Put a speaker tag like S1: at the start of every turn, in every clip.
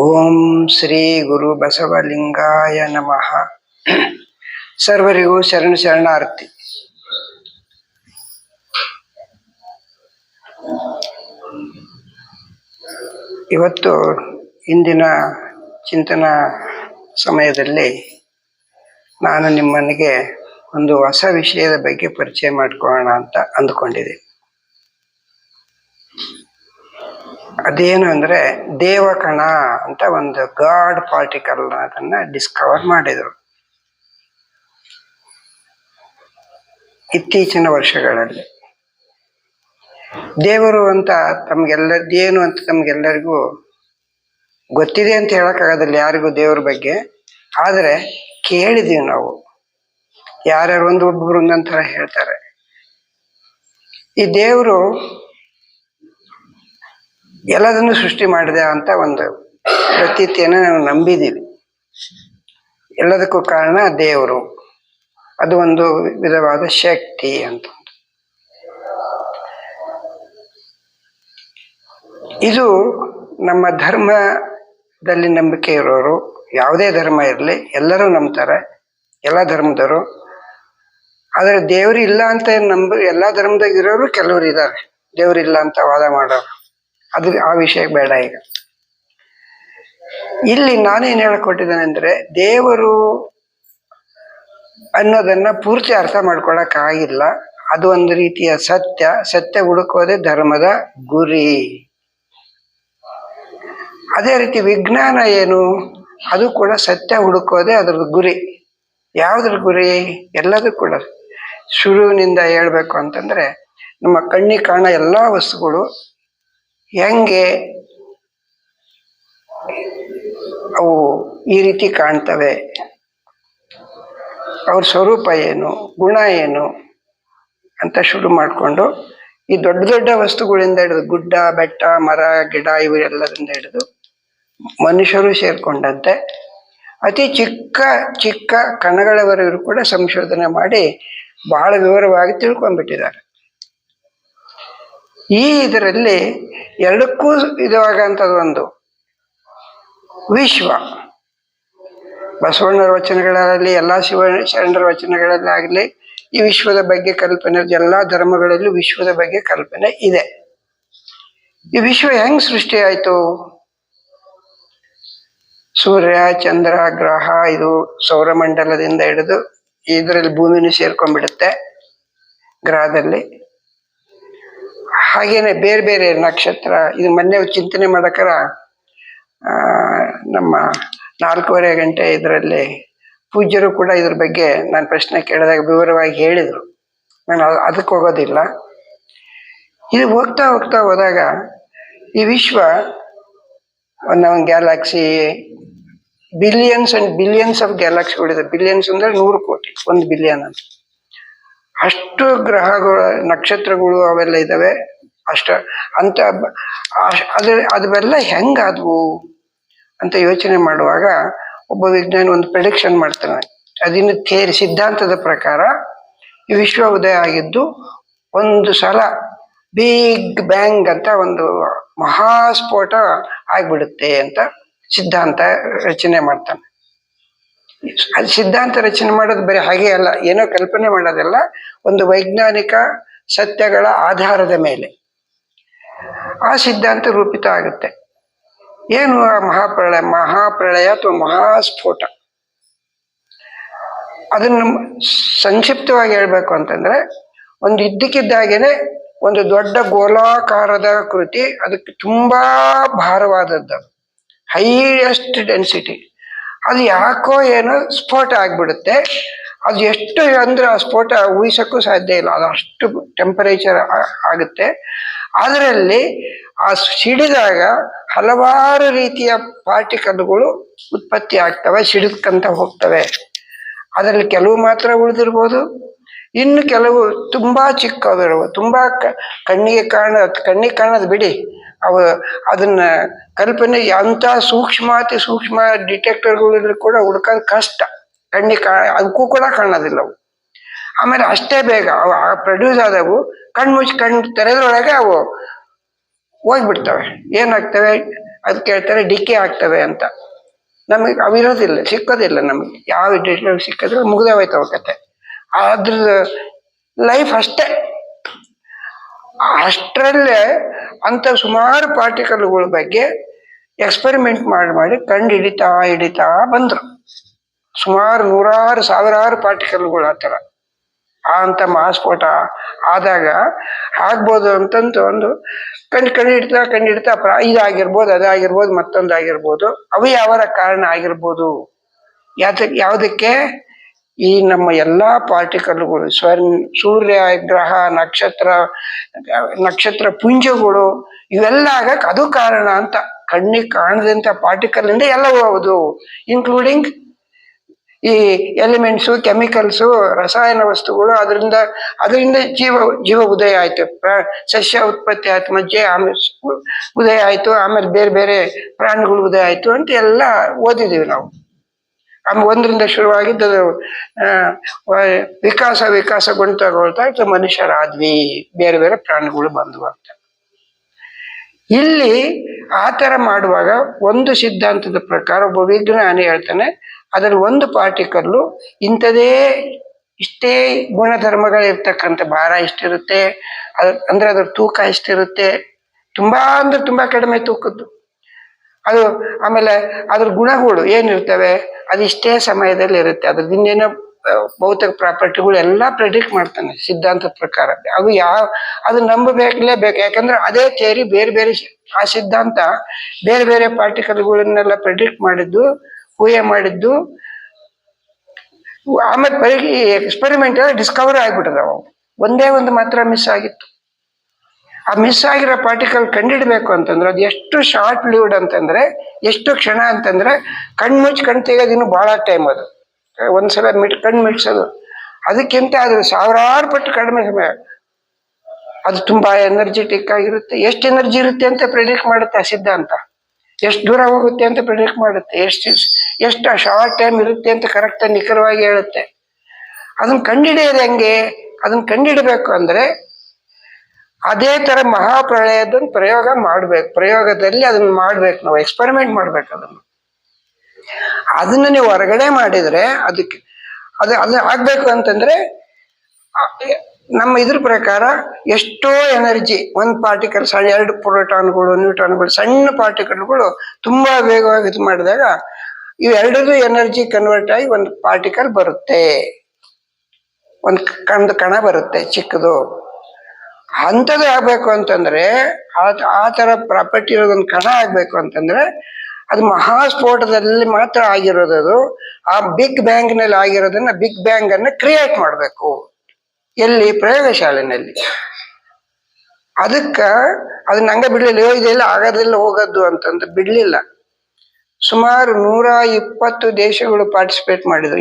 S1: ಓಂ ಶ್ರೀ ಗುರು ಬಸವಲಿಂಗಾಯ ನಮಃ. ಸರ್ವರಿಗೂ ಶರಣ ಶರಣಾರ್ಥಿ. ಇವತ್ತು ಇಂದಿನ ಚಿಂತನ ಸಮಯದಲ್ಲಿ ನಾನು ನಿಮ್ಮನಿಗೆ ಒಂದು ಹೊಸ ವಿಷಯದ ಬಗ್ಗೆ ಪರಿಚಯ ಮಾಡ್ಕೊಳ್ಳೋಣ ಅಂತ ಅಂದ್ಕೊಂಡಿದ್ದೆ ಅದೇನು ಅಂದ್ರೆ ದೇವಕಣ ಅಂತ ಒಂದು ಗಾಡ್ ಪಾರ್ಟಿಕಲ್ ಅದನ್ನ ಡಿಸ್ಕವರ್ ಮಾಡಿದರು. ಇತ್ತೀಚಿನ ವರ್ಷಗಳಲ್ಲಿ. ದೇವರು ಅಂತ ತಮ್ಗೆಲ್ಲ ಏನು ಅಂತ ತಮಗೆಲ್ಲರಿಗೂ ಗೊತ್ತಿದೆ ಅಂತ ಹೇಳೋಕ್ಕಾಗೋದಿಲ್ಲ ಯಾರಿಗೂ ದೇವ್ರ ಬಗ್ಗೆ. ಆದರೆ ಕೇಳಿದೀವಿ ನಾವು. ಯಾರ್ಯಾರು ಒಂದು ಒಬ್ಬೊಬ್ರು ಥರ ಹೇಳ್ತಾರೆ. ಈ ದೇವರು ಎಲ್ಲದನ್ನು ಸೃಷ್ಟಿ ಮಾಡಿದೆ ಅಂತ ಒಂದು ಪ್ರತೀತಿಯನ್ನು ನಾವು ನಂಬಿದ್ದೀವಿ. ಎಲ್ಲದಕ್ಕೂ ಕಾರಣ ದೇವರು. ಅದು ಒಂದು ವಿಧವಾದ ಶಕ್ತಿ ಅಂತ. ಇದು ನಮ್ಮ ಧರ್ಮದಲ್ಲಿ ನಂಬಿಕೆ ಇರೋರು, ಯಾವುದೇ ಧರ್ಮ ಇರಲಿ, ಎಲ್ಲರೂ ನಂಬ್ತಾರೆ, ಎಲ್ಲ ಧರ್ಮದವರು. ಆದರೆ ದೇವರು ಇಲ್ಲ ಅಂತ ನಂಬ, ಎಲ್ಲ ಧರ್ಮದಾಗ ಇರೋರು ಕೆಲವರು ಇದ್ದಾರೆ. ದೇವ್ರಿಲ್ಲ ಅಂತ ವಾದ ಮಾಡೋರು. ಅದು ಆ ವಿಷಯ ಬೇಡ ಈಗ. ಇಲ್ಲಿ ನಾನೇನು ಹೇಳ್ಕೊಟ್ಟಿದ್ದೇನೆ ಅಂದ್ರೆ ದೇವರು ಅನ್ನೋದನ್ನ ಪೂರ್ತಿ ಅರ್ಥ ಮಾಡ್ಕೊಳಕ್ ಆಗಿಲ್ಲ. ಅದು ಒಂದು ರೀತಿಯ ಸತ್ಯ. ಸತ್ಯ ಹುಡುಕೋದೇ ಧರ್ಮದ ಗುರಿ. ಅದೇ ರೀತಿ ವಿಜ್ಞಾನ ಏನು? ಅದು ಕೂಡ ಸತ್ಯ ಹುಡುಕೋದೇ ಅದ್ರ ಗುರಿ. ಯಾವ್ದ್ರ ಗುರಿ? ಎಲ್ಲದೂ ಕೂಡ. ಶುರುವಿನಿಂದ ಹೇಳ್ಬೇಕು ಅಂತಂದ್ರೆ, ನಮ್ಮ ಕಣ್ಣಿಗೆ ಕಾಣೋ ಎಲ್ಲ ವಸ್ತುಗಳು ಹೆಂಗೆ ಅವು ಈ ರೀತಿ ಕಾಣ್ತವೆ? ಅವ್ರ ಸ್ವರೂಪ ಏನು? ಗುಣ ಏನು? ಅಂತ ಶುರು ಮಾಡಿಕೊಂಡು ಈ ದೊಡ್ಡ ದೊಡ್ಡ ವಸ್ತುಗಳಿಂದ ಹಿಡಿದು ಗುಡ್ಡ, ಬೆಟ್ಟ, ಮರ, ಗಿಡ ಇವೆಲ್ಲದಿಂದ ಹಿಡಿದು ಮನುಷ್ಯರು ಸೇರ್ಕೊಂಡಂತೆ. ಅತಿ ಚಿಕ್ಕ ಚಿಕ್ಕ ಕಣಗಳವರೆಗೂ ಕೂಡ ಸಂಶೋಧನೆ ಮಾಡಿ ಬಹಳ ವಿವರವಾಗಿ ತಿಳ್ಕೊಂಡ್ಬಿಟ್ಟಿದ್ದಾರೆ. ಈ ಇದರಲ್ಲಿ ಎರಡಕ್ಕೂ ಇದಾಗಂಥದ್ದು ಒಂದು. ವಿಶ್ವ. ಬಸವಣ್ಣರ ವಚನಗಳಲ್ಲಿ ಎಲ್ಲ ಶಿವ ಶರಣರ ವಚನಗಳಲ್ಲಿ ಆಗಲಿ ಈ ವಿಶ್ವದ ಬಗ್ಗೆ ಕಲ್ಪನೆ, ಎಲ್ಲ ಧರ್ಮಗಳಲ್ಲೂ ವಿಶ್ವದ ಬಗ್ಗೆ ಕಲ್ಪನೆ ಇದೆ. ಈ ವಿಶ್ವ ಹೆಂಗ್ ಸೃಷ್ಟಿ ಆಯ್ತು? ಸೂರ್ಯ, ಚಂದ್ರ, ಗ್ರಹ, ಇದು ಸೌರಮಂಡಲದಿಂದ ಹಿಡಿದು ಇದರಲ್ಲಿ ಭೂಮಿನೂ ಸೇರ್ಕೊಂಡ್ಬಿಡುತ್ತೆ ಗ್ರಹದಲ್ಲಿ. ಹಾಗೇನೆ ಬೇರೆ ಬೇರೆ ನಕ್ಷತ್ರ, ಇದು ಮೊನ್ನೆ ಚಿಂತನೆ ಮಾಡಕರ ನಮ್ಮ ನಾಲ್ಕೂವರೆ ಗಂಟೆ ಇದರಲ್ಲಿ ಪೂಜ್ಯರು ಕೂಡ ಇದ್ರ ಬಗ್ಗೆ ನಾನು ಪ್ರಶ್ನೆ ಕೇಳಿದಾಗ ವಿವರವಾಗಿ ಹೇಳಿದರು. ನಾನು ಅದ್- ಅದಕ್ಕೆ ಹೋಗೋದಿಲ್ಲ. ಇದು ಹೋಗ್ತಾ ಹೋಗ್ತಾ ಹೋದಾಗ ಈ ವಿಶ್ವ, ಒಂದು galaxy, billions and billions of ಗ್ಯಾಲಕ್ಸಿಗಳಿದೆ. Billions ಅಂದರೆ ನೂರು ಕೋಟಿ, ಒಂದು ಬಿಲಿಯನ್ ಅಂತ. ಅಷ್ಟು ಗ್ರಹಗಳು, ನಕ್ಷತ್ರಗಳು ಅವೆಲ್ಲ ಇದಾವೆ. ಅಷ್ಟ. ಅಂತ ಅದ್ರ ಅದವೆಲ್ಲ ಹೆಂಗಾದ್ವು? ಅಂತ ಯೋಚನೆ ಮಾಡುವಾಗ ಒಬ್ಬ ವಿಜ್ಞಾನಿ ಒಂದು ಪ್ರೆಡಿಕ್ಷನ್ ಮಾಡ್ತಾನೆ. ಅದಿನ್ನು ಥೇರಿ ಸಿದ್ಧಾಂತದ ಪ್ರಕಾರ ಈ ವಿಶ್ವ ಉದಯ ಆಗಿದ್ದು ಒಂದು ಸಲ ಬಿಗ್ ಬ್ಯಾಂಗ್ ಅಂತ ಒಂದು ಮಹಾಸ್ಫೋಟ ಆಗ್ಬಿಡುತ್ತೆ ಅಂತ ಸಿದ್ಧಾಂತ ರಚನೆ ಮಾಡ್ತಾನೆ. ಅದು ಸಿದ್ಧಾಂತ ರಚನೆ ಮಾಡೋದು ಬರೀ ಹಾಗೆ ಅಲ್ಲ, ಏನೋ ಕಲ್ಪನೆ ಮಾಡೋದಲ್ಲ, ಒಂದು ವೈಜ್ಞಾನಿಕ ಸತ್ಯಗಳ ಆಧಾರದ ಮೇಲೆ. ಆ ಸಿದ್ಧಾಂತ ರೂಪಿತ ಆಗುತ್ತೆ. ಏನು ಆ ಮಹಾಪ್ರಳಯ ಮಹಾಪ್ರಳಯ ಅಥವಾ ಮಹಾಸ್ಫೋಟ? ಅದನ್ನು ಸಂಕ್ಷಿಪ್ತವಾಗಿ ಹೇಳಬೇಕು ಅಂತಂದ್ರೆ, ಒಂದು ಇದ್ದಕ್ಕಿದ್ದಾಗೇನೆ ಒಂದು ದೊಡ್ಡ ಗೋಲಾಕಾರದ ಕೃತಿ, ಅದಕ್ಕೆ ತುಂಬಾ ಭಾರವಾದದ್ದು. ಹೈಯೆಸ್ಟ್ ಡೆನ್ಸಿಟಿ ಅದು ಯಾಕೋ ಏನೋ ಸ್ಫೋಟ ಆಗ್ಬಿಡುತ್ತೆ. ಅದು ಎಷ್ಟು ಅಂದ್ರೆ ಆ ಸ್ಫೋಟ ಊಹಿಸಕ್ಕೂ ಸಾಧ್ಯ ಇಲ್ಲ. ಅದು ಅಷ್ಟು ಟೆಂಪರೇಚರ್ ಆಗುತ್ತೆ. ಅದರಲ್ಲಿ ಆ ಸಿಡಿದಾಗ ಹಲವಾರು ರೀತಿಯ ಪಾರ್ಟಿಕಲ್ಗಳು ಉತ್ಪತ್ತಿ ಆಗ್ತವೆ ಸಿಡಿದ್ಕಂತ ಹೋಗ್ತವೆ. ಅದರಲ್ಲಿ ಕೆಲವು ಮಾತ್ರ ಉಳಿದಿರ್ಬೋದು. ಇನ್ನು ಕೆಲವು ತುಂಬಾ ಚಿಕ್ಕವಿರುವ, ತುಂಬಾ ಕಣ್ಣಿಗೆ ಕಾಣ, ಕಣ್ಣಿಗೆ ಕಾಣೋದು ಬಿಡಿ. ಅವು ಅದನ್ನ ಕಲ್ಪನೆ ಅಂತ ಸೂಕ್ಷ್ಮ ಅತಿ ಸೂಕ್ಷ್ಮ ಡಿಟೆಕ್ಟರ್ಗಳಲ್ಲಿ ಕೂಡ ಹುಡ್ಕೋದು ಕಷ್ಟ. ಕಣ್ಣಿಗೆ ಕಾ, ಅದಕ್ಕೂ ಕೂಡ ಕಾಣೋದಿಲ್ಲ ಅವು. ಆಮೇಲೆ ಅಷ್ಟೇ ಬೇಗ ಅವು ಪ್ರೊಡ್ಯೂಸ್ ಆದವು, ಕಣ್ಣು ಮುಚ್ಚಿ ಕಣ್ಣು ತೆರೆದ್ರೊಳಗೆ ಅವು ಹೋಗ್ಬಿಡ್ತವೆ. ಏನಾಗ್ತವೆ? ಅದು ಕೇಳ್ತಾರೆ, ಡಿಕ್ಕಿ ಆಗ್ತವೆ ಅಂತ. ನಮಗೆ ಅವಿರೋದಿಲ್ಲ, ಸಿಕ್ಕೋದಿಲ್ಲ ನಮಗೆ. ಯಾವ ಡಿಟೇಲ್ ಸಿಕ್ಕಿದ್ರೆ ಮುಗ್ದೇ ಹೋಯ್ತವ ಕತೆ ಅದ್ರ ಲೈಫ್ ಅಷ್ಟೇ. ಅಷ್ಟರಲ್ಲೇ ಅಂತ ಸುಮಾರು ಪಾರ್ಟಿಕಲ್ಗಳ ಬಗ್ಗೆ ಎಕ್ಸ್ಪೆರಿಮೆಂಟ್ ಮಾಡಿ ಮಾಡಿ ಕಂಡು ಹಿಡಿತಾ ಹಿಡಿತಾ ಬಂದರು. ಸುಮಾರು ನೂರಾರು, ಸಾವಿರಾರು ಪಾರ್ಟಿಕಲ್ಗಳು ಆ ಥರ. ಆ ಅಂತ ಮಹಾಸ್ಫೋಟ ಆದಾಗ ಆಗ್ಬೋದು ಅಂತಂತ ಒಂದು ಕಂಡು ಕಂಡಿಡ್ತಾ ಹಿಡ್ತಾ ಕಂಡು ಹಿಡ್ತಾ ಪ್ರ ಇದಾಗಿರ್ಬೋದು, ಅದಾಗಿರ್ಬೋದು, ಮತ್ತೊಂದು ಆಗಿರ್ಬೋದು, ಅವು ಯಾವರ ಕಾರಣ ಆಗಿರ್ಬೋದು? ಯಾತ, ಯಾವುದಕ್ಕೆ? ಈ ನಮ್ಮ ಎಲ್ಲಾ ಪಾರ್ಟಿಕಲ್ಗಳು, ಸ್ವರ್ ಸೂರ್ಯ ಗ್ರಹ ನಕ್ಷತ್ರ ನಕ್ಷತ್ರ ಪುಂಜಗಳು, ಇವೆಲ್ಲ ಆಗಕ್ಕೆ ಅದು ಕಾರಣ ಅಂತ ಕಣ್ಣಿಗೆ ಕಾಣದಂತ ಪಾರ್ಟಿಕಲ್ ಇಂದ ಎಲ್ಲವೂ ಹೌದು ಇನ್ಕ್ಲೂಡಿಂಗ್ ಈ ಎಲಿಮೆಂಟ್ಸು, ಕೆಮಿಕಲ್ಸು, ರಸಾಯನ ವಸ್ತುಗಳು, ಅದರಿಂದ ಅದರಿಂದ ಜೀವ ಜೀವ ಉದಯ ಆಯ್ತು. ಸಸ್ಯ ಉತ್ಪತ್ತಿ ಆಯ್ತು, ಮಜ್ಜೆ ಆಮೇಲೆ ಉದಯ ಆಯ್ತು, ಆಮೇಲೆ ಬೇರೆ ಬೇರೆ ಪ್ರಾಣಿಗಳು ಉದಯ ಆಯ್ತು ಅಂತ ಎಲ್ಲ ಓದಿದೀವಿ ನಾವು. ಆಮೇಲೆ ಒಂದರಿಂದ ಶುರುವಾಗಿದ್ದು ವಿಕಾಸ ವಿಕಾಸ ವ- ವಿಕಾಸ ವಿಕಾಸಗೊಂಡ್ತಾ ಇತ್ತು, ಮನುಷ್ಯರಾದ್ವಿ, ಬೇರೆ ಬೇರೆ ಪ್ರಾಣಿಗಳು ಬಂದು ಅಂತ. ಇಲ್ಲಿ ಆ ಥರ ಮಾಡುವಾಗ ಒಂದು ಸಿದ್ಧಾಂತದ ಪ್ರಕಾರ ಒಬ್ಬ ವಿಜ್ಞಾನಿ ಹೇಳ್ತಾನೆ ಅದರ ಒಂದು ಪಾರ್ಟಿಕಲ್ಲು ಇಂಥದೇ ಇಷ್ಟೇ ಗುಣಧರ್ಮಗಳಿರ್ತಕ್ಕಂಥ ಭಾರ ಇಷ್ಟಿರುತ್ತೆ ಅದ್ರ ಅಂದ್ರೆ ಅದ್ರ ತೂಕ ಇಷ್ಟಿರುತ್ತೆ ತುಂಬಾ ಅಂದ್ರೆ ತುಂಬಾ ಕಡಿಮೆ ತೂಕದ್ದು. ಅದು ಆಮೇಲೆ ಅದ್ರ ಗುಣಗಳು ಏನಿರ್ತವೆ, ಅದು ಇಷ್ಟೇ ಸಮಯದಲ್ಲಿ ಇರುತ್ತೆ ಅದ್ರದ್ದು ಇನ್ನೇನೋ ಭೌತಿಕ ಪ್ರಾಪರ್ಟಿಗಳು ಎಲ್ಲ ಪ್ರೆಡಿಕ್ಟ್ ಮಾಡ್ತಾನೆ ಸಿದ್ಧಾಂತದ ಪ್ರಕಾರ. ಅದು ಯಾವ ಅದು ನಂಬಬೇಕಲೇಬೇಕು ಯಾಕಂದ್ರೆ ಅದೇ ಥೇರಿ ಬೇರೆ ಬೇರೆ ಆ ಸಿದ್ಧಾಂತ ಬೇರೆ ಬೇರೆ ಪಾರ್ಟಿಕಲ್ಗಳನ್ನೆಲ್ಲ ಪ್ರೆಡಿಕ್ಟ್ ಮಾಡಿದ್ದು ಊಹೆ ಮಾಡಿದ್ದು, ಆಮೇಲೆ ಪರಿ ಎಕ್ಸ್ಪೆರಿಮೆಂಟ್ ಡಿಸ್ಕವರ್ ಆಗ್ಬಿಟ್ಟದ ಒಂದೇ ಒಂದು ಮಾತ್ರ ಮಿಸ್ ಆಗಿತ್ತು. ಆ ಮಿಸ್ ಆಗಿರೋ ಪಾರ್ಟಿಕಲ್ ಕಂಡಿಡ್ಬೇಕು ಅಂತಂದ್ರೆ ಅದು ಎಷ್ಟು ಶಾರ್ಟ್ ಲಿವ್ಡ್ ಅಂತಂದ್ರೆ, ಎಷ್ಟು ಕ್ಷಣ ಅಂತಂದ್ರೆ ಕಣ್ಣು ಮುಚ್ಚಿ ಕಣ್ ತೆಗೆಯೋದು ಬಹಳ ಟೈಮ್ ಅದು. ಒಂದ್ಸಲ ಮಿಟ್ ಕಣ್ಣು ಮಿಟ್ಸೋದು ಅದಕ್ಕಿಂತ ಅದು ಸಾವಿರಾರು ಪಟ್ಟು ಕಡಿಮೆ ಸಮಯ. ಅದು ತುಂಬಾ ಎನರ್ಜೆಟಿಕ್ ಆಗಿರುತ್ತೆ. ಎಷ್ಟು ಎನರ್ಜಿ ಇರುತ್ತೆ ಅಂತ ಪ್ರಿಡಿಕ್ಟ್ ಮಾಡುತ್ತೆ ಆ ಸಿದ್ಧಾಂತ. ಎಷ್ಟು ದೂರ ಹೋಗುತ್ತೆ ಅಂತ ಪ್ರಿಡಿಕ್ಟ್ ಮಾಡುತ್ತೆ. ಎಷ್ಟು ಎಷ್ಟು ಶಾರ್ಟ್ ಟೈಮ್ ಇರುತ್ತೆ ಅಂತ ಕರೆಕ್ಟ್ ನಿಖರವಾಗಿ ಹೇಳುತ್ತೆ. ಅದನ್ನ ಕಂಡಿಡಿಯೋದು ಹೆಂಗೆ? ಅದನ್ನ ಕಂಡಿಡಬೇಕು ಅಂದ್ರೆ ಅದೇ ತರ ಮಹಾಪ್ರಳಯದನ್ನ ಪ್ರಯೋಗ ಮಾಡ್ಬೇಕು. ಪ್ರಯೋಗದಲ್ಲಿ ಅದನ್ನ ಮಾಡ್ಬೇಕು ನಾವು ಎಕ್ಸ್ಪೆರಿಮೆಂಟ್ ಮಾಡ್ಬೇಕು ಅದನ್ನ. ಅದನ್ನ ನೀವು ಹೊರಗಡೆ ಮಾಡಿದ್ರೆ ಅದಕ್ಕೆ, ಅದು ಅದು ಆಗ್ಬೇಕು ಅಂತಂದ್ರೆ ನಮ್ಮ ಇದ್ರ ಪ್ರಕಾರ ಎಷ್ಟೋ ಎನರ್ಜಿ, ಒಂದು ಪಾರ್ಟಿಕಲ್ ಸಣ್ಣ ಎರಡು ಪ್ರೋಟಾನ್ಗಳು ನ್ಯೂಟ್ರಾನ್ಗಳು ಸಣ್ಣ ಪಾರ್ಟಿಕಲ್ಗಳು ತುಂಬಾ ವೇಗವಾಗಿ ಇದು ಮಾಡಿದಾಗ ಇವೆರಡರದು ಎನರ್ಜಿ ಕನ್ವರ್ಟ್ ಆಗಿ ಒಂದು ಪಾರ್ಟಿಕಲ್ ಬರುತ್ತೆ. ಒಂದು ಕಂದು ಕಣ ಬರುತ್ತೆ ಚಿಕ್ಕದು. ಅಂಥದ್ದು ಆಗ್ಬೇಕು ಅಂತಂದ್ರೆ, ಆ ಥರ ಪ್ರಾಪರ್ಟಿ ಇರೋದೊಂದು ಕಣ ಆಗ್ಬೇಕು ಅಂತಂದ್ರೆ, ಅದು ಮಹಾಸ್ಫೋಟದಲ್ಲಿ ಮಾತ್ರ ಆಗಿರೋದದು, ಆ ಬಿಗ್ ಬ್ಯಾಂಗ್ನಲ್ಲಿ ಆಗಿರೋದನ್ನ ಬಿಗ್ ಬ್ಯಾಂಗ್ ಅನ್ನ ಕ್ರಿಯೇಟ್ ಮಾಡಬೇಕು. ಎಲ್ಲಿ? ಪ್ರಯೋಗಶಾಲೆನಲ್ಲಿ ಅದಕ್ಕ ಅದು ಹಂಗ ಬಿಡ್ಲಿಲ್ಲ. "ಅಯ್ಯೋ, ಇದೆಲ್ಲ ಆಗೋದಿಲ್ಲ ಹೋಗೋದು ಅಂತಂದು ಬಿಡ್ಲಿಲ್ಲ. ಸುಮಾರು ನೂರ ಇಪ್ಪತ್ತು ದೇಶಗಳು ಪಾರ್ಟಿಸಿಪೇಟ್ ಮಾಡಿದ್ರು.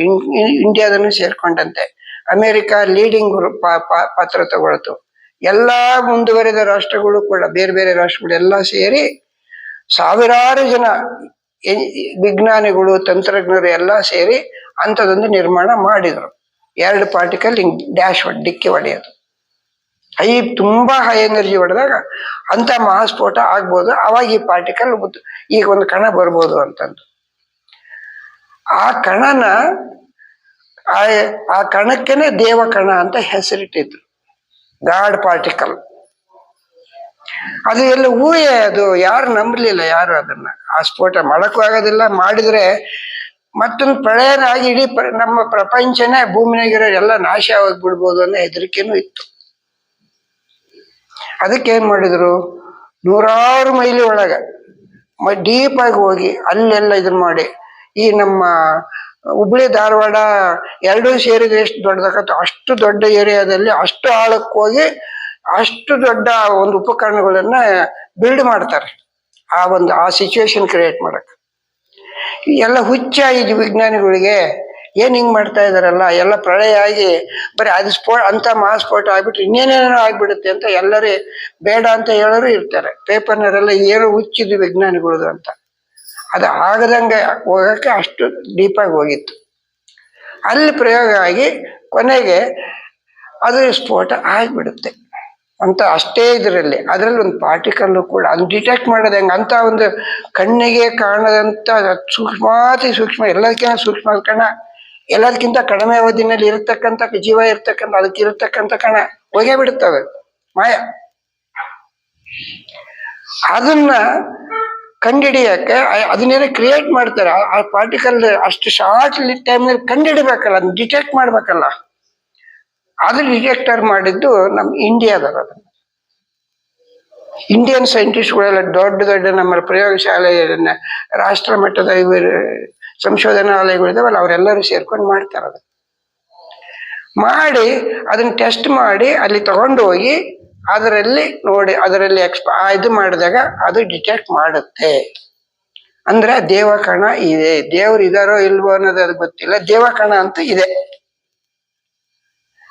S1: ಇಂಡಿಯಾದನ್ನು ಸೇರ್ಕೊಂಡಂತೆ. ಅಮೆರಿಕ ಲೀಡಿಂಗ್ ಪಾತ್ರ ತಗೊಳ್ತು. ಎಲ್ಲಾ ಮುಂದುವರೆದ ರಾಷ್ಟ್ರಗಳು ಕೂಡ ಬೇರೆ ಬೇರೆ ರಾಷ್ಟ್ರಗಳು ಎಲ್ಲ ಸೇರಿ ಸಾವಿರಾರು ಜನ ವಿಜ್ಞಾನಿಗಳು ತಂತ್ರಜ್ಞರು ಎಲ್ಲ ಸೇರಿ ಅಂಥದ್ದೊಂದು ನಿರ್ಮಾಣ ಮಾಡಿದ್ರು. ಎರಡು ಪಾರ್ಟಿಕಲ್ ಹಿಂಗ್ ಡ್ಯಾಶ್ ಹೊಡ್ ಡಿಕ್ಕಿ ಹೊಡೆಯೋದು. ಹೈ, ತುಂಬಾ ಹೈ ಎನರ್ಜಿ ಹೊಡೆದಾಗ ಅಂತ ಮಹಾಸ್ಫೋಟ ಆಗ್ಬೋದು. ಅವಾಗ ಈ ಪಾರ್ಟಿಕಲ್ ಈಗ ಒಂದು ಕಣ ಬರ್ಬೋದು ಅಂತಂದು. ಆ ಕಣನ, ಆ ಆ ಕಣಕ್ಕೆನೆ ದೇವ ಕಣ ಅಂತ ಹೆಸರಿಟ್ಟಿದ್ರು. ಗಾಡ್ ಪಾರ್ಟಿಕಲ್ ಅದು ಎಲ್ಲ ಊಹೆ, ಅದು ಯಾರು ನಂಬಲಿಲ್ಲ ಯಾರು ಅದನ್ನ. ಆ ಸ್ಫೋಟ ಮಾಡಕ್ಕೂ ಆಗೋದಿಲ್ಲ. ಮಾಡಿದ್ರೆ ಮತ್ತೊಂದು ಪ್ರಳಯನಾಗಿ ಇಡೀ ನಮ್ಮ ಪ್ರಪಂಚನೇ ಭೂಮಿನಾಗಿರೋ ಎಲ್ಲ ನಾಶ ಆಗ್ಬಿಡ್ಬೋದು ಅನ್ನೋ ಹೆದರಿಕೆನೂ ಇತ್ತು. ಅದಕ್ಕೆ ಏನ್ ಮಾಡಿದ್ರು? ನೂರಾರು ಮೈಲಿ ಒಳಗ ಡೀಪ್ ಆಗಿ ಹೋಗಿ ಅಲ್ಲೆಲ್ಲ ಇದನ್ನ ಮಾಡಿ, ಈ ನಮ್ಮ ಹುಬ್ಳಿ ಧಾರವಾಡ ಎರಡೂ ಸೇರಿದ್ರೆ ಎಷ್ಟು ದೊಡ್ಡದಾಗತ್ತೋ ಅಷ್ಟು ದೊಡ್ಡ ಏರಿಯಾದಲ್ಲಿ ಅಷ್ಟು ಆಳಕ್ಕೆ ಹೋಗಿ ಅಷ್ಟು ದೊಡ್ಡ ಒಂದು ಉಪಕರಣಗಳನ್ನ ಬಿಲ್ಡ್ ಮಾಡ್ತಾರೆ. ಆ ಒಂದು, ಆ ಸಿಚುವೇಶನ್ ಕ್ರಿಯೇಟ್ ಮಾಡಕ್ ಎಲ್ಲ ಹುಚ್ಚ ಇದು ವಿಜ್ಞಾನಿಗಳಿಗೆ. ಏನು ಹಿಂಗೆ ಮಾಡ್ತಾ ಇದ್ದಾರಲ್ಲ ಎಲ್ಲ ಪ್ರಳಯ ಆಗಿ ಬರೀ ಅದು ಸ್ಫೋಟ ಅಂತ ಮಹಾಸ್ಫೋಟ ಆಗ್ಬಿಟ್ರೆ ಇನ್ನೇನೇನೋ ಆಗ್ಬಿಡುತ್ತೆ ಅಂತ ಎಲ್ಲರೂ ಬೇಡ ಅಂತ ಹೇಳೋರು ಇರ್ತಾರೆ. ಪೇಪರ್ನವರೆಲ್ಲ ಏನು ಹುಚ್ಚಿದ್ವಿ ವಿಜ್ಞಾನಿಗಳದು ಅಂತ. ಅದು ಆಗದಂಗೆ ಹೋಗೋಕ್ಕೆ ಅಷ್ಟು ಡೀಪಾಗಿ ಹೋಗಿತ್ತು. ಅಲ್ಲಿ ಪ್ರಯೋಗ ಆಗಿ ಕೊನೆಗೆ ಅದು ಸ್ಫೋಟ ಆಗಿಬಿಡುತ್ತೆ. ಅಂತ ಅಷ್ಟೇ ಇದರಲ್ಲಿ. ಅದರಲ್ಲಿ ಒಂದು ಪಾರ್ಟಿಕಲ್ಲು ಕೂಡ ಅದು ಡಿಟೆಕ್ಟ್ ಮಾಡೋದು ಹೆಂಗೆ? ಅಂತ ಒಂದು ಕಣ್ಣಿಗೆ ಕಾಣದಂಥ ಸೂಕ್ಷ್ಮಾತಿ ಸೂಕ್ಷ್ಮ, ಎಲ್ಲದಕ್ಕಿಂತ ಸೂಕ್ಷ್ಮ ಕಣ, ಎಲ್ಲದಕ್ಕಿಂತ ಕಡಿಮೆ ಅವಧಿನಲ್ಲಿ ಇರತಕ್ಕಂಥ ಜೀವ ಇರ್ತಕ್ಕಂಥ, ಅದಕ್ಕೆ ಕಣ, ಹೋಗೇ ಬಿಡುತ್ತವೆ. ಮಾಯ. ಅದನ್ನ ಕಂಡಿಡಿಯಕ್ಕೆ ಅದನ್ನೇನೋ ಕ್ರಿಯೇಟ್ ಮಾಡ್ತಾರೆ. ಆ- ಆ ಪಾರ್ಟಿಕಲ್ ಅಷ್ಟು ಶಾರ್ಟ್ ಟೈಮ್ನಲ್ಲಿ ಕಂಡಿಡಿಬೇಕಲ್ಲ, ಅದನ್ನ ಡಿಟೆಕ್ಟ್ ಮಾಡ್ಬೇಕಲ್ಲ. ಅದು ರಿಜೆಕ್ಟರ್ ಮಾಡಿದ್ದು ನಮ್ಮ ಇಂಡಿಯಾದವರು ಅದನ್ನು. ಇಂಡಿಯನ್ ಸೈಂಟಿಸ್ಟ್ಗಳೆಲ್ಲ ದೊಡ್ಡ ದೊಡ್ಡ ನಮ್ಮ ಪ್ರಯೋಗಶಾಲೆ ರಾಷ್ಟ್ರ ಮಟ್ಟದ ಇವರು ಸಂಶೋಧನಾಲಯಗಳಿದಾವಲ್ಲ ಅವರೆಲ್ಲರೂ ಸೇರ್ಕೊಂಡು ಮಾಡ್ತಾರೆ ಅದು. ಮಾಡಿ, ಅದನ್ನ ಟೆಸ್ಟ್ ಮಾಡಿ, ಅಲ್ಲಿ ತಗೊಂಡು ಹೋಗಿ, ಅದರಲ್ಲಿ ನೋಡಿ, ಅದರಲ್ಲಿ ಎಕ್ಸ್ಪ ಇದು ಮಾಡಿದಾಗ ಅದು ಡಿಟೆಕ್ಟ್ ಮಾಡುತ್ತೆ. ಅಂದ್ರೆ ದೇವಕಣ ಇದೆ. ದೇವ್ರು ಇದಾರೋ ಇಲ್ವೋ ಅನ್ನೋದು ಅದು ಗೊತ್ತಿಲ್ಲ. ದೇವಕಣ ಅಂತ ಇದೆ.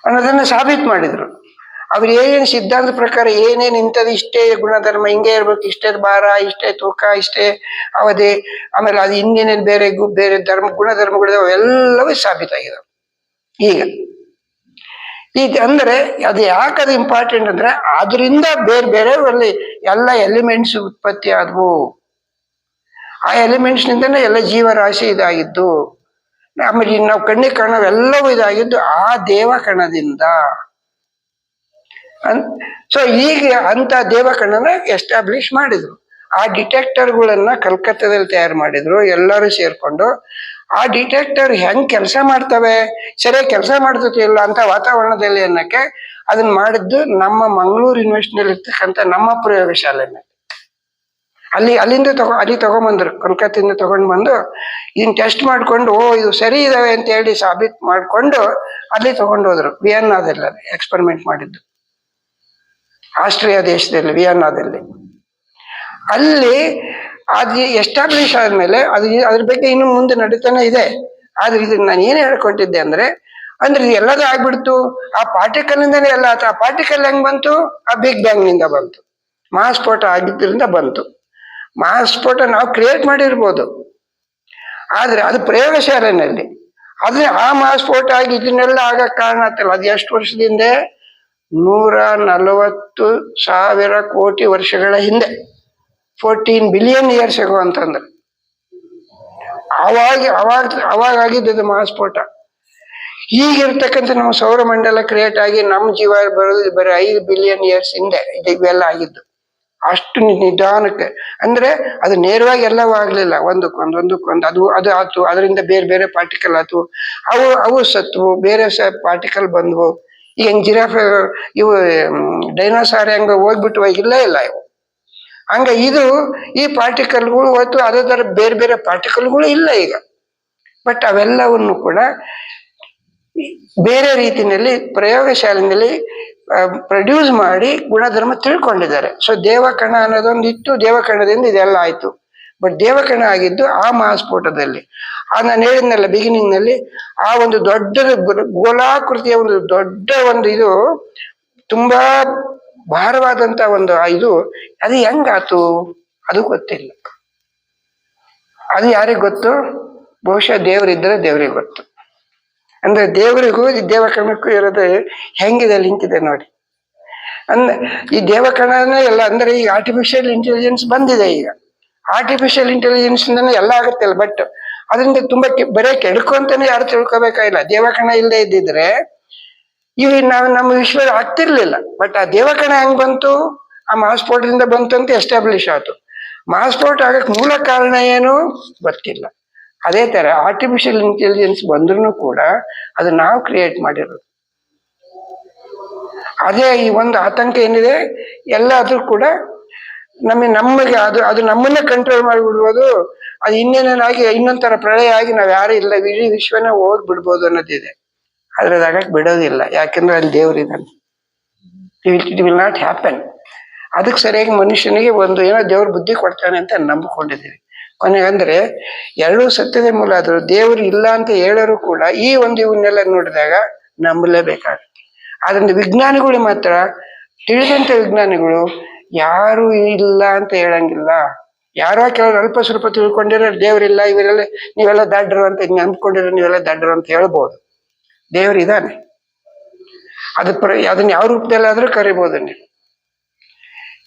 S1: ಅನ್ನೋದನ್ನ ಸಾಬೀತು ಮಾಡಿದ್ರು. ಅವ್ರು ಏನೇನು ಸಿದ್ಧಾಂತ ಪ್ರಕಾರ ಏನೇನು ಇಂಥದ್ದು ಇಷ್ಟೇ ಗುಣಧರ್ಮ, ಹಿಂಗೆ ಇರ್ಬೇಕು, ಇಷ್ಟೇ ಭಾರ, ಇಷ್ಟೇ ತೂಕ, ಇಷ್ಟೇ ಅವಧಿ, ಆಮೇಲೆ ಅದು ಇನ್ನೇನೇನು ಬೇರೆ ಬೇರೆ ಧರ್ಮ ಗುಣಧರ್ಮಗಳಿದಾವೆ ಅವೆಲ್ಲವೂ ಸಾಬೀತಾಗಿದೆ ಈಗ ಈಗ ಅಂದ್ರೆ ಅದು ಯಾಕೆ ಅದು ಇಂಪಾರ್ಟೆಂಟ್ ಅಂದ್ರೆ ಅದರಿಂದ ಬೇರೆ ಬೇರೆ ಅಲ್ಲಿ ಎಲ್ಲ ಎಲಿಮೆಂಟ್ಸ್ ಉತ್ಪತ್ತಿ ಆದವು. ಆ ಎಲಿಮೆಂಟ್ಸ್ ನಿಂದನೇ ಎಲ್ಲ ಜೀವರಾಶಿ ಇದಾಗಿದ್ದು. ಆಮೇಲೆ ನಾವು ಕಣ್ಣಿಗೆ ಕಾಣವೆಲ್ಲವೂ ಇದಾಗಿದ್ದು ಆ ದೇವಕಣದಿಂದ ಸೊ ಈಗ ಅಂತ ದೇವಕಣನ ಎಸ್ಟಾಬ್ಲಿಷ್ ಮಾಡಿದ್ರು. ಆ ಡಿಟೆಕ್ಟರ್ಗಳನ್ನ ಕಲ್ಕತ್ತಾದಲ್ಲಿ ತಯಾರು ಮಾಡಿದ್ರು, ಎಲ್ಲರೂ ಸೇರ್ಕೊಂಡು. ಆ ಡಿಟೆಕ್ಟರ್ ಹೆಂಗ್ ಕೆಲಸ ಮಾಡ್ತವೆ? ಸರಿಯಾಗಿ ಕೆಲಸ ಇಲ್ಲ ಅಂತ ವಾತಾವರಣದಲ್ಲಿ ಅನ್ನಕ್ಕೆ ಅದನ್ನ ಮಾಡಿದ್ದು ನಮ್ಮ ಮಂಗಳೂರು ಯೂನಿವರ್ಸಿಟಿಯಲ್ಲಿ ಇರ್ತಕ್ಕಂಥ ನಮ್ಮ ಪ್ರಯೋಗಶಾಲೆನಲ್ಲಿ. ಅಲ್ಲಿ ಅಲ್ಲಿಂದ ತಗೋ, ಅಲ್ಲಿ ತಗೊಂಬಂದ್ರು. ಕಲ್ಕತ್ತಿಂದ ತಗೊಂಡು ಬಂದು ಇನ್ನು ಟೆಸ್ಟ್ ಮಾಡ್ಕೊಂಡು, ಓ, ಇದು ಸರಿ ಇದಾವೆ ಅಂತ ಹೇಳಿ ಸಾಬೀತ್ ಮಾಡ್ಕೊಂಡು, ಅಲ್ಲಿ ತಗೊಂಡು ಹೋದ್ರು ವಿಯನ್ನಾದಲ್ಲಿ ಎಕ್ಸ್ಪರಿಮೆಂಟ್ ಮಾಡಿದ್ದು. ಆಸ್ಟ್ರಿಯಾ ದೇಶದಲ್ಲಿ, ವಿಯನ್ನಾದಲ್ಲಿ. ಅಲ್ಲಿ ಅದು ಎಸ್ಟಾಬ್ಲಿಷ್ ಆದಮೇಲೆ ಅದು ಅದ್ರ ಬಗ್ಗೆ ಇನ್ನು ಮುಂದೆ ನಡೀತಾನೆ ಇದೆ. ಆದ್ರೆ ಇದನ್ನ ನಾನು ಏನು ಹೇಳ್ಕೊಟ್ಟಿದ್ದೆ ಅಂದ್ರೆ ಅಂದ್ರೆ ಇದು ಎಲ್ಲದೂ ಆಗ್ಬಿಡ್ತು. ಆ ಪಾರ್ಟಿಕಲ್ ಇಂದಾನೆ ಎಲ್ಲ ಆತ ಆ ಪಾರ್ಟಿಕಲ್ ಹೆಂಗ್ ಬಂತು? ಆ ಬಿಗ್ ಬ್ಯಾಂಗ್ನಿಂದ ಬಂತು. ಮಹಾಸ್ಫೋಟ ಆಗಿದ್ದರಿಂದ ಬಂತು. ಮಹಾಸ್ಫೋಟ ನಾವು ಕ್ರಿಯೇಟ್ ಮಾಡಿರ್ಬೋದು. ಆದರೆ ಅದು ಪ್ರಯೋಗಶಾಲೆಯಲ್ಲಿ ಅದೇ ಆ ಮಾಸ್ಫೋಟ ಆಗಿ ಇದನ್ನೆಲ್ಲ ಆಗಕ್ಕೆ ಕಾರಣ ಆಗ್ತಲ್ಲ ಅದು ಎಷ್ಟು ವರ್ಷದಿಂದ ನೂರ ನಲವತ್ತು ಸಾವಿರ ಕೋಟಿ ವರ್ಷಗಳ ಹಿಂದೆ. ಫೋರ್ಟೀನ್ ಬಿಲಿಯನ್ ಇಯರ್ಸ್ ಆಗೋ ಅಂತಂದ್ರೆ. ಅವಾಗ ಅವಾಗ ಅವಾಗ ಆಗಿದ್ದು ಮಹಾಸ್ಫೋಟ ಈಗಿರ್ತಕ್ಕಂಥ ನಮ್ಮ ಸೌರಮಂಡಲ ಕ್ರಿಯೇಟ್ ಆಗಿ ನಮ್ಮ ಜೀವ ಬರೋದು ಬರೀ ಐದು ಬಿಲಿಯನ್ ಇಯರ್ಸ್ ಹಿಂದೆ. ಇದು ಇವೆಲ್ಲ ಆಗಿದ್ದು. ಅಷ್ಟು ನಿಧಾನಕ್ಕೆ. ಅಂದ್ರೆ ಅದು ನೇರವಾಗಿ ಎಲ್ಲವೂ ಆಗಲಿಲ್ಲ. ಒಂದಕ್ಕೊಂದು ಒಂದಕ್ಕೊಂದು, ಅದು ಅದು ಆತು, ಅದರಿಂದ ಬೇರೆ ಬೇರೆ ಪಾರ್ಟಿಕಲ್ ಆತು. ಅವು ಅವು ಸತ್ವು ಬೇರೆ ಸ ಪಾರ್ಟಿಕಲ್ ಬಂದ್ವು. ಈಗ ಹೆಂಗ್ ಜಿರಾಫ್, ಇವು ಡೈನೋಸಾರ್ ಹೆಂಗ ಹೋಗ್ಬಿಟ್ಟು ಹೋಗಿಲ್ಲ ಇಲ್ಲ ಇವು. ಹಂಗ ಇದು ಈ ಪಾರ್ಟಿಕಲ್ಗಳು ಹೊತ್ತು ಅದರ ಬೇರೆ ಬೇರೆ ಪಾರ್ಟಿಕಲ್ಗಳು ಇಲ್ಲ ಈಗ. ಬಟ್ ಅವೆಲ್ಲವನ್ನು ಕೂಡ ಬೇರೆ ರೀತಿಯಲ್ಲಿ ಪ್ರಯೋಗಶಾಲೆಯಲ್ಲಿ ಪ್ರೊಡ್ಯೂಸ್ ಮಾಡಿ ಗುಣಧರ್ಮ ತಿಳ್ಕೊಂಡಿದ್ದಾರೆ. ಸೊ ದೇವಕಣ ಅನ್ನೋದೊಂದು ಇತ್ತು ದೇವಕಣದಿಂದ ಇದೆಲ್ಲ ಆಯ್ತು. ಬಟ್ ದೇವಕಣ ಆಗಿದ್ದು ಆ ಮಹಾಸ್ಫೋಟದಲ್ಲಿ. ಆ ನಾನು ಹೇಳಿದ್ನಲ್ಲ ಬಿಗಿನಿಂಗ್ನಲ್ಲಿ ಆ ಒಂದು ದೊಡ್ಡದು ಗೋ- ಗೋಲಾಕೃತಿಯ ಒಂದು ದೊಡ್ಡ ಒಂದು ಇದು, ತುಂಬಾ ಭಾರವಾದಂತ ಒಂದು ಇದು, ಅದು ಹೆಂಗಾತು? ಅದು ಗೊತ್ತಿಲ್ಲ. ಅದು ಯಾರಿಗೆ ಗೊತ್ತು? ಬಹುಶಃ ದೇವರಿದ್ದರೆ ದೇವರಿಗೆ ಗೊತ್ತು. ಅಂದ್ರೆ ದೇವರಿಗೂ ಈ ದೇವಕರ್ಣಕ್ಕೂ ಇರೋದು ಹೆಂಗಿದೆ ಲಿಂಕ್ ಇದೆ ನೋಡಿ. ಅಂದ್ರೆ ಈ ದೇವಕರ್ಣನೇ ಎಲ್ಲ, ಅಂದ್ರೆ ಈಗ ಆರ್ಟಿಫಿಷಿಯಲ್ ಇಂಟೆಲಿಜೆನ್ಸ್ ಬಂದಿದೆ ಈಗ. ಆರ್ಟಿಫಿಷಿಯಲ್ ಇಂಟೆಲಿಜೆನ್ಸ್ ಎಲ್ಲ ಎಲ್ಲ ಆಗುತ್ತಲ್ಲ ಬಟ್ ಅದರಿಂದ ತುಂಬಾ ಬರೇ ಕೆಡಕು ಅಂತಾನೆ ಯಾರು ತಿಳ್ಕೊಬೇಕಾಗಿಲ್ಲ. ದೇವಕಣ ಇಲ್ಲದೆ ಇದ್ದಿದ್ರೆ ಇವು ನಾವು ನಮ್ಮ ವಿಶ್ವ ಆಗ್ತಿರ್ಲಿಲ್ಲ ಬಟ್ ಆ ದೇವಕಣ ಹೆಂಗ್ ಬಂತು? ಆ ಮಹಾಸ್ಫೋಟದಿಂದ ಬಂತು ಅಂತ ಎಸ್ಟಾಬ್ಲಿಷ್ ಆಯ್ತು. ಮಾಸ್ಪೋರ್ಟ್ ಆಗಕ್ ಮೂಲ ಕಾರಣ ಏನು? ಗೊತ್ತಿಲ್ಲ. ಅದೇ ತರ ಆರ್ಟಿಫಿಷಿಯಲ್ ಇಂಟೆಲಿಜೆನ್ಸ್ ಬಂದ್ರೂ ಕೂಡ ಅದು ನಾವು ಕ್ರಿಯೇಟ್ ಮಾಡಿರೋದು. ಅದೇ ಈ ಒಂದು ಆತಂಕ ಏನಿದೆ, ಎಲ್ಲಾದ್ರೂ ಕೂಡ ನಮಗೆ ನಮಗೆ ಅದು ಅದು ನಮ್ಮನ್ನ ಕಂಟ್ರೋಲ್ ಮಾಡಿಬಿಡ್ಬೋದು, ಅದು ಇನ್ನೇನಾಗಿ, ಇನ್ನೊಂಥರ ಪ್ರಳಯ ಆಗಿ ನಾವು ಯಾರು ಇಲ್ಲ, ಇಡೀ ವಿಶ್ವನ ಹೋಗಿ ಬಿಡ್ಬೋದು ಅನ್ನೋದಿದೆ. ಆದ್ರೆ ಅದಾಗಕ್ಕೆ ಬಿಡೋದಿಲ್ಲ, ಯಾಕೆಂದ್ರೆ ಅಲ್ಲಿ ದೇವರಿದ್ದಾನೆ ಇಟ್ ವಿಲ್ ನಾಟ್ ಹ್ಯಾಪನ್ ಅದಕ್ಕೆ ಸರಿಯಾಗಿ ಮನುಷ್ಯನಿಗೆ ಒಂದು ಏನೋ ದೇವ್ರ ಬುದ್ಧಿ ಕೊಡ್ತಾನೆ ಅಂತ ನಂಬಿಕೊಂಡಿದ್ದೀವಿ. ಕೊನೆಗೆ ಅಂದ್ರೆ ಎರಡೂ ಸತ್ಯದ ಮೂಲ ಆದರೂ ದೇವರು ಇಲ್ಲ ಅಂತ ಹೇಳೋರು ಕೂಡ ಈ ಒಂದು ಇವನ್ನೆಲ್ಲ ನೋಡಿದಾಗ ನಂಬಲೇಬೇಕಾಗುತ್ತೆ. ಆದ್ರಿಂದ ವಿಜ್ಞಾನಿಗಳು ಮಾತ್ರ, ತಿಳಿದಂತ ವಿಜ್ಞಾನಿಗಳು ಯಾರು ಇಲ್ಲ ಅಂತ ಹೇಳಂಗಿಲ್ಲ. ಯಾರೋ ಕೆಲವರು ಅಲ್ಪ ಸ್ವಲ್ಪ ತಿಳ್ಕೊಂಡಿರೋ ದೇವರಿಲ್ಲ ಇವರೆಲ್ಲ ನೀವೆಲ್ಲ ದಡ್ಡರು ಅಂತ ಅಂದ್ಕೊಂಡಿರೋ ನೀವೆಲ್ಲ ದಡ್ಡರು ಅಂತ ಹೇಳ್ಬೋದು. ದೇವರು ಇದ್ದಾನೆ. ಅದ ಅದನ್ನ ಯಾವ ರೂಪದಲ್ಲಾದ್ರೂ ಕರಿಬೋದು ನೀವು.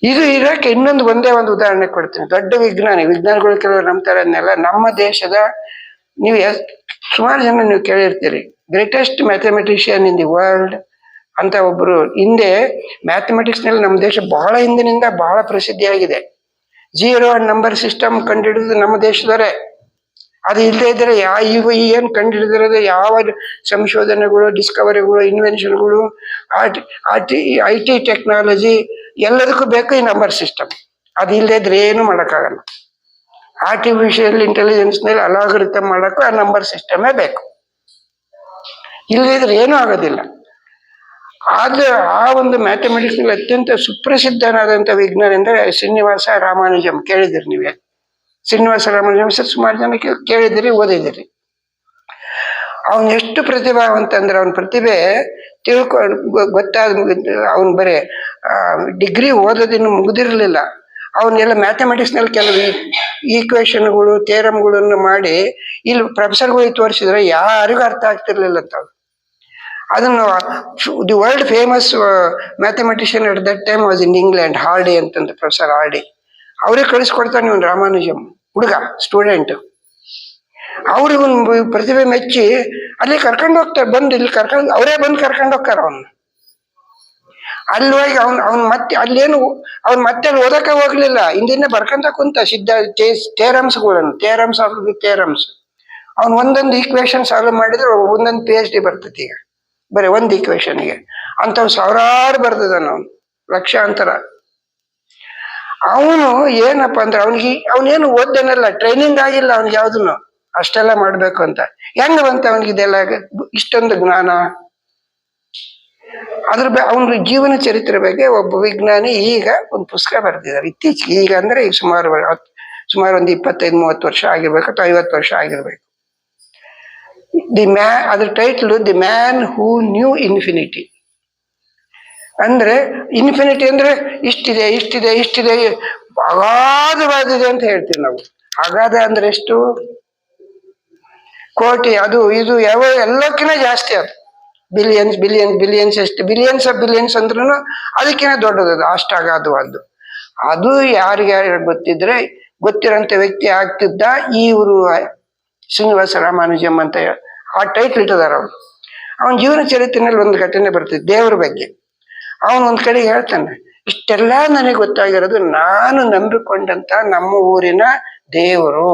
S1: ಇದು ಇರಕ್ಕೆ ಇನ್ನೊಂದು ಒಂದೇ ಒಂದು ಉದಾಹರಣೆ ಕೊಡ್ತೀನಿ. ದೊಡ್ಡ ವಿಜ್ಞಾನಿ, ವಿಜ್ಞಾನಿಗಳು ಕೆಲವರು ನಂಬ್ತಾರೆ ಅದನ್ನೆಲ್ಲ ನಮ್ಮ ದೇಶದ ನೀವು ಸುಮಾರು ಜನ ನೀವು ಕೇಳಿರ್ತೀರಿ. Greatest mathematician in the world ಅಂತ ಒಬ್ರು ಹಿಂದೆ ಮ್ಯಾಥಮೆಟಿಕ್ಸ್ನಲ್ಲಿ ನಮ್ಮ ದೇಶ ಬಹಳ ಹಿಂದಿನಿಂದ ಬಹಳ ಪ್ರಸಿದ್ಧಿಯಾಗಿದೆ. ಜೀರೋ ಅಂಡ್ ನಂಬರ್ ಸಿಸ್ಟಮ್ ಕಂಡುಹಿಡಿದು ನಮ್ಮ ದೇಶದವರೇ. ಅದು ಇಲ್ಲದೆ ಇದ್ರೆ ಯಾ, ಇವು ಕಂಡು ಕಂಡುಹಿಡಿದಿರೋದು ಯಾವ ಸಂಶೋಧನೆಗಳು ಡಿಸ್ಕವರಿಗಳು ಇನ್ವೆನ್ಷನ್ಗಳು ಆರ್ಟಿ ಆರ್ಟಿ ಐ ಟಿ ಟೆಕ್ನಾಲಜಿ ಎಲ್ಲದಕ್ಕೂ ಬೇಕು ಈ ನಂಬರ್ ಸಿಸ್ಟಮ್ ಅದು ಇಲ್ಲದೆ ಇದ್ರೆ ಏನು ಮಾಡೋಕ್ಕಾಗಲ್ಲ. ಆರ್ಟಿಫಿಷಿಯಲ್ ಇಂಟೆಲಿಜೆನ್ಸ್ನಲ್ಲಿ ಅಲಾಗೃತ ಮಾಡೋಕ್ಕೂ ಆ ನಂಬರ್ ಸಿಸ್ಟಮೇ ಬೇಕು. ಇಲ್ಲದಿದ್ರೆ ಏನೂ ಆಗೋದಿಲ್ಲ. ಆದ್ರೆ ಆ ಒಂದು ಮ್ಯಾಥಮೆಟಿಕ್ಸ್ನಲ್ಲಿ ಅತ್ಯಂತ ಸುಪ್ರಸಿದ್ಧನಾದಂಥ ವಿಜ್ಞಾನ ಎಂದರೆ ಶ್ರೀನಿವಾಸ ರಾಮಾನುಜಂ. ಕೇಳಿದಿರಿ ನೀವೇ ಶ್ರೀನಿವಾಸ ರಾಮಾನುಜಂ ಸುಮಾರು ಜನ ಕೇಳಿದಿರಿ ಓದಿದಿರಿ ಅವನ್ ಎಷ್ಟು ಪ್ರತಿಭಾವಂತ ಅಂದ್ರೆ ಅವನ ಪ್ರತಿಭೆ ತಿಳ್ಕೊ, ಗೊ- ಗೊತ್ತಾದ ಅವನ್ ಬರೇ ಡಿಗ್ರಿ ಓದೋದಿನ್ನು ಮುಗಿದಿರಲಿಲ್ಲ. ಅವನ್ನೆಲ್ಲ ಮ್ಯಾಥಮೆಟಿಕ್ಸ್ನಲ್ಲಿ ಕೆಲವು ಈಕ್ವೇಶನ್ಗಳು ಥೇರಮ್ಗಳನ್ನು ಮಾಡಿ ಇಲ್ಲಿ ಪ್ರೊಫೆಸರ್ಗಳಿಗೆ ತೋರಿಸಿದ್ರೆ ಯಾರಿಗೂ ಅರ್ಥ ಆಗ್ತಿರ್ಲಿಲ್ಲ ಅಂತ. ಅದನ್ನು the world famous mathematician at that time was in England Hardy ಅಂತಂದು ಪ್ರೊಫೆಸರ್ ಹಾರ್ಡಿ ಅವರೇ ಕಳಿಸ್ಕೊಡ್ತಾನೆ ಇವನು ರಾಮಾನುಜಂ, ಹುಡುಗ ಸ್ಟೂಡೆಂಟ್ ಅವ್ರು ಇವನ್ ಪ್ರತಿಭೆ ಮೆಚ್ಚಿ ಅಲ್ಲಿ ಕರ್ಕೊಂಡು ಹೋಗ್ತಾರೆ ಬಂದು ಇಲ್ಲಿ ಕರ್ಕೊಂಡು ಅವರೇ ಬಂದು ಕರ್ಕೊಂಡು ಹೋಗ್ತಾರೆ ಅವನ್ನ ಅಲ್ಲಿ ಹೋಗಿ ಅವ್ನ್ ಅವ್ನ್ ಮತ್ತೆ ಅಲ್ಲೇನು ಅವ್ನ್ ಮತ್ತೆ ಅಲ್ಲಿ ಓದಕ್ಕೆ ಹೋಗ್ಲಿಲ್ಲ. ಹಿಂದಿನ ಬರ್ಕೊಂತ ಕುಂತ ಸಿದ್ಧ ಥೇರಮ್ಸ್ಗಳನ್ನು ಥೇರಮ್ಸ್ ಆಫ್ ಥೇರಮ್ಸ್ ಅವ್ನು ಒಂದೊಂದು ಈಕ್ವೇಶನ್ ಸಾಲ್ವ್ ಮಾಡಿದ್ರೆ ಒಂದೊಂದು ಪಿ ಎಚ್ ಡಿ ಬರ್ತೈತಿ ಈಗ. ಬರೀ ಒಂದು ಈಕ್ವೇಶನ್ಗೆ ಅಂಥವ್ ಸಾವಿರಾರು ಬರ್ತದನು ಅವನು. ಲಕ್ಷಾಂತರ. ಅವನು ಏನಪ್ಪ ಅಂದ್ರೆ ಅವನಿಗೆ ಅವನೇನು ಓದ್ದೇನಲ್ಲ ಟ್ರೈನಿಂಗ್ ಆಗಿಲ್ಲ ಅವ್ನಿಗೆ ಯಾವ್ದನ್ನು ಅಷ್ಟೆಲ್ಲ ಮಾಡ್ಬೇಕು ಅಂತ. ಹೆಂಗ ಬಂತ ಅವನಿಗೆ ಇದೆಲ್ಲ? ಇಷ್ಟೊಂದು ಜ್ಞಾನ. ಅದ್ರ ಬ ಅವನ ಜೀವನ ಚರಿತ್ರೆ ಬಗ್ಗೆ ಒಬ್ಬ ವಿಜ್ಞಾನಿ ಈಗ ಒಂದು ಪುಸ್ತಕ ಬರೆದಿದ್ದಾರೆ. ಇತ್ತೀಚೆಗೆ ಈಗ ಅಂದ್ರೆ ಈಗ ಸುಮಾರು ಸುಮಾರು ಒಂದು ಇಪ್ಪತ್ತೈದು, ಮೂವತ್ತು ವರ್ಷ ಆಗಿರ್ಬೇಕು ಅಥವಾ ಐವತ್ತು ವರ್ಷ ಆಗಿರ್ಬೇಕು. ದಿ ಮ್ಯಾ ಅದ್ರ title the man who knew infinity ಅಂದ್ರೆ ಇನ್ಫಿನಿಟಿ ಅಂದ್ರೆ ಇಷ್ಟಿದೆ ಇಷ್ಟಿದೆ ಇಷ್ಟಿದೆ ಅಗಾಧವಾದಿದೆ ಅಂತ ಹೇಳ್ತೀವಿ ನಾವು. ಅಗಾಧ ಅಂದ್ರೆ ಎಷ್ಟು? ಕೋಟಿ, ಅದು ಇದು ಯಾವ ಎಲ್ಲಕ್ಕಿಂತ ಜಾಸ್ತಿ ಅದು. ಬಿಲಿಯನ್ಸ್ ಬಿಲಿಯನ್ಸ್ ಬಿಲಿಯನ್ಸ್ ಎಷ್ಟು ಬಿಲಿಯನ್ಸ್ ಆಫ್ ಬಿಲಿಯನ್ಸ್ ಅಂದ್ರೂ ಅದಕ್ಕಿಂತ ದೊಡ್ಡದು ಅದು ಅಷ್ಟು ಅಗಾಧವಾದ್ದು ಅದು. ಯಾರಿಗ್ಯಾರು ಗೊತ್ತಿದ್ರೆ ಗೊತ್ತಿರೋಂಥ ವ್ಯಕ್ತಿ ಆಗ್ತಿದ್ದ ಇವರು ಶ್ರೀನಿವಾಸ ರಾಮಾನುಜಂ ಅಂತ ಆ ಟೈಟ್ಲ್ ಇಟ್ಟಿದ್ದಾರೆ ಅವನು ಅವನ ಜೀವನ ಚರಿತ್ರೆಯಲ್ಲಿ ಒಂದು ಘಟನೆ ಬರ್ತದೆ, ದೇವರ ಬಗ್ಗೆ. ಅವನು ಒಂದ್ ಕಡೆ ಹೇಳ್ತಾನೆ, ಇಷ್ಟೆಲ್ಲ ನನಗೆ ಗೊತ್ತಾಗಿರೋದು ನಾನು ನಂಬಿಕೊಂಡಂತ ನಮ್ಮ ಊರಿನ ದೇವರು.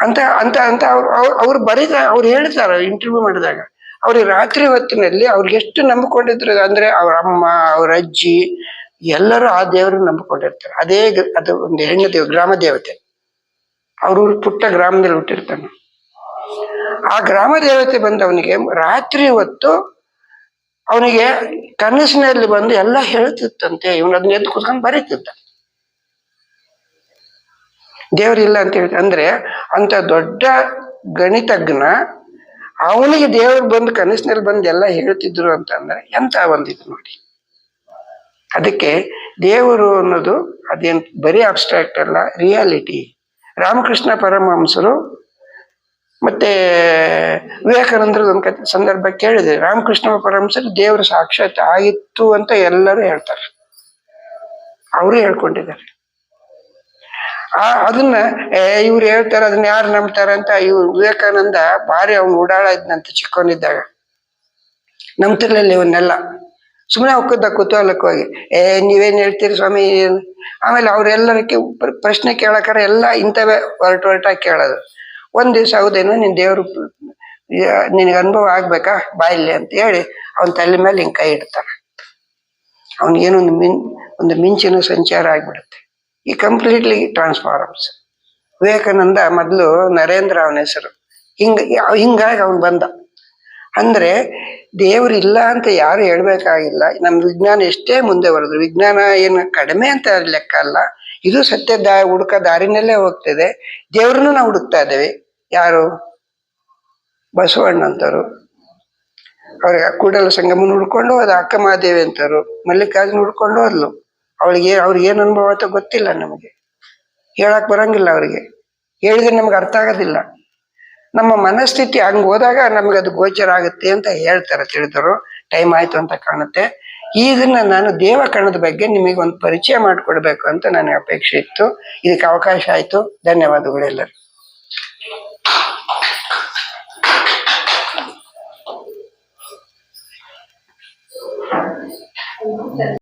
S1: ಅಂತ ಅಂತ ಅಂತ ಅವ್ರು, ಅವ್ರು- ಅವ್ರು ಬರೀತ ಅವ್ರು ಹೇಳ್ತಾರೆ ಇಂಟರ್ವ್ಯೂ ಮಾಡಿದಾಗ. ಅವ್ರಿಗೆ ರಾತ್ರಿ ಹೊತ್ತಿನಲ್ಲಿ ಅವ್ರಿಗೆ ಎಷ್ಟು ನಂಬಿಕೊಂಡಿದ್ರು ಅಂದ್ರೆ ಅವ್ರ ಅಮ್ಮ, ಅವ್ರ ಅಜ್ಜಿ, ಎಲ್ಲರೂ ಆ ದೇವ್ರನ್ನ ನಂಬಿಕೊಂಡಿರ್ತಾರೆ. ಅದೇ ಅದು ಒಂದು ಹೆಣ್ಣು ದೇವ, ಗ್ರಾಮ ದೇವತೆ. ಅವ್ರ ಪುಟ್ಟ ಗ್ರಾಮದಲ್ಲಿ ಹುಟ್ಟಿರ್ತಾನೆ. ಆ ಗ್ರಾಮ ದೇವತೆ ಬಂದು ಅವನಿಗೆ ರಾತ್ರಿ ಹೊತ್ತು ಅವನಿಗೆ ಕನಸಿನಲ್ಲಿ ಬಂದು ಎಲ್ಲ ಹೇಳ್ತಿತ್ತಂತೆ. ಇವನು ಅದನ್ನ ಎದ್ದು ಕುತ್ಕೊಂಡು ಬರೀತಿದ್ದ. ದೇವರಿಲ್ಲ ಅಂತ ಹೇಳಿ, ಅಂದ್ರೆ ಅಂತ ದೊಡ್ಡ ಗಣಿತಜ್ಞ ಅವನಿಗೆ ದೇವರು ಬಂದು ಕನಸಿನಲ್ಲಿ ಬಂದು ಎಲ್ಲ ಹೇಳ್ತಿದ್ರು ಅಂತ ಅಂದ್ರೆ ಎಂತ ಒಂದಿತ್ತು ನೋಡಿ. ಅದಕ್ಕೆ ದೇವರು ಅನ್ನೋದು ಅದೇನ್ ಬರೀ ಅಬ್ಸ್ಟ್ರಾಕ್ಟ್ ಅಲ್ಲ ರಿಯಾಲಿಟಿ ರಾಮಕೃಷ್ಣ ಪರಮಹಂಸರು ಮತ್ತೆ ವಿವೇಕಾನಂದರದ ಒಂದು ಕತೆ ಸಂದರ್ಭ ಕೇಳಿದೆ ರಾಮಕೃಷ್ಣ ಪರಮಹಂಸರು ದೇವರು ಸಾಕ್ಷಾತ್ ಆಗಿತ್ತು ಅಂತ ಎಲ್ಲರೂ ಹೇಳ್ತಾರೆ. ಅವರು ಹೇಳ್ಕೊಂಡಿದ್ದಾರೆ. ಆ, ಅದನ್ನ ಇವ್ರು ಹೇಳ್ತಾರೆ, ಅದನ್ನ ಯಾರು ನಂಬ್ತಾರೆ ಅಂತ ಇವ್ರು ವಿವೇಕಾನಂದ ಭಾರಿ ಅವ್ನು ಓಡಾಳ ಇದ್ನಂತ ಚಿಕ್ಕವನಿದ್ದಾಗ ನಂಬ್ತಿರ್ಲಿಲ್ಲ ಇವನ್ನೆಲ್ಲ. ಸುಮ್ಮನೆ ಒಕ್ಕದ ಕುತೂಹಲಕ್ಕೋಗಿ, ಏ, ನೀವೇನ್ ಹೇಳ್ತೀರಿ ಸ್ವಾಮಿ? ಆಮೇಲೆ ಅವ್ರೆಲ್ಲರಕ್ಕೆ ಪ್ರಶ್ನೆ ಕೇಳಕ್ಕಾರ ಎಲ್ಲ ಇಂಥವೇ ಹೊರಟು ಹೊರಟಾಗಿ ಕೇಳೋದು. ಒಂದ್ ದಿವ್ಸ, ಹೌದೇನು, ನಿನ್ ದೇವ್ರು ನಿನಗೆ ಅನುಭವ ಆಗ್ಬೇಕಾ? ಬಾಯಿಲಿ ಅಂತ ಹೇಳಿ ಅವನ ತಲೆ ಮೇಲೆ ಹಿಂಗೆ ಕೈ ಇಡ್ತಾರ ಅವನಿಗೇನೋ ಒಂದು ಮಿನ್, ಒಂದು ಮಿಂಚಿನ ಸಂಚಾರ ಆಗ್ಬಿಡುತ್ತೆ. ಈ ಕಂಪ್ಲೀಟ್ಲಿ ಟ್ರಾನ್ಸ್ಫಾರ್ಮ್ಸ್ ವಿವೇಕಾನಂದ ಮೊದಲು ನರೇಂದ್ರ ಅವನ ಹೆಸರು. ಹಿಂಗ, ಹಿಂಗಾಗಿ ಅವನು ಬಂದ. ಅಂದ್ರೆ ದೇವ್ರು ಇಲ್ಲ ಅಂತ ಯಾರು ಹೇಳ್ಬೇಕಾಗಿಲ್ಲ. ನಮ್ಮ ವಿಜ್ಞಾನ ಎಷ್ಟೇ ಮುಂದೆ ಬರೋದು ವಿಜ್ಞಾನ ಏನು ಕಡಿಮೆ ಅಂತ ಲೆಕ್ಕ ಅಲ್ಲ. ಇದು ಸತ್ಯ ದಾ, ಹುಡುಕ ದಾರಿನಲ್ಲೇ ಹೋಗ್ತಿದೆ. ದೇವ್ರನ್ನು ನಾವು ಹುಡುಕ್ತಾ ಇದ್ದೇವೆ. ಯಾರು? ಬಸವಣ್ಣಂತರು ಅವ್ರಿಗೆ ಕೂಡಲ ಸಂಗಮನ ಹುಡ್ಕೊಂಡು ಹೋದ ಅಕ್ಕ ಮಹಾದೇವಿ ಅಂತರು ಮಲ್ಲಿಕಾರ್ಜುನ ಹುಡ್ಕೊಂಡು ಹೋದ್ಲು. ಅವಳಿಗೆ, ಅವ್ರಿಗೆ ಏನು ಅನುಭವ ಆಯ್ತೋ ಗೊತ್ತಿಲ್ಲ ನಮಗೆ. ಹೇಳಕ್ ಬರಂಗಿಲ್ಲ ಅವರಿಗೆ. ಹೇಳಿದ್ರೆ ನಮ್ಗೆ ಅರ್ಥ ಆಗೋದಿಲ್ಲ. ನಮ್ಮ ಮನಸ್ಥಿತಿ ಹಂಗ ಹೋದಾಗ ನಮ್ಗೆ ಅದು ಗೋಚರ ಆಗುತ್ತೆ ಅಂತ ಹೇಳ್ತಾರೆ ತಿಳಿದರು ಟೈಮ್ ಆಯ್ತು ಅಂತ ಕಾಣುತ್ತೆ. ಇದನ್ನ ನಾನು ದೇವ ಕಣದ ಬಗ್ಗೆ ನಿಮಗೆ ಒಂದು ಪರಿಚಯ ಮಾಡಿಕೊಡ್ಬೇಕು ಅಂತ ನನಗೆ ಅಪೇಕ್ಷೆ ಇತ್ತು. ಇದಕ್ಕೆ ಅವಕಾಶ ಆಯ್ತು. ಧನ್ಯವಾದಗಳೆಲ್ಲರೂ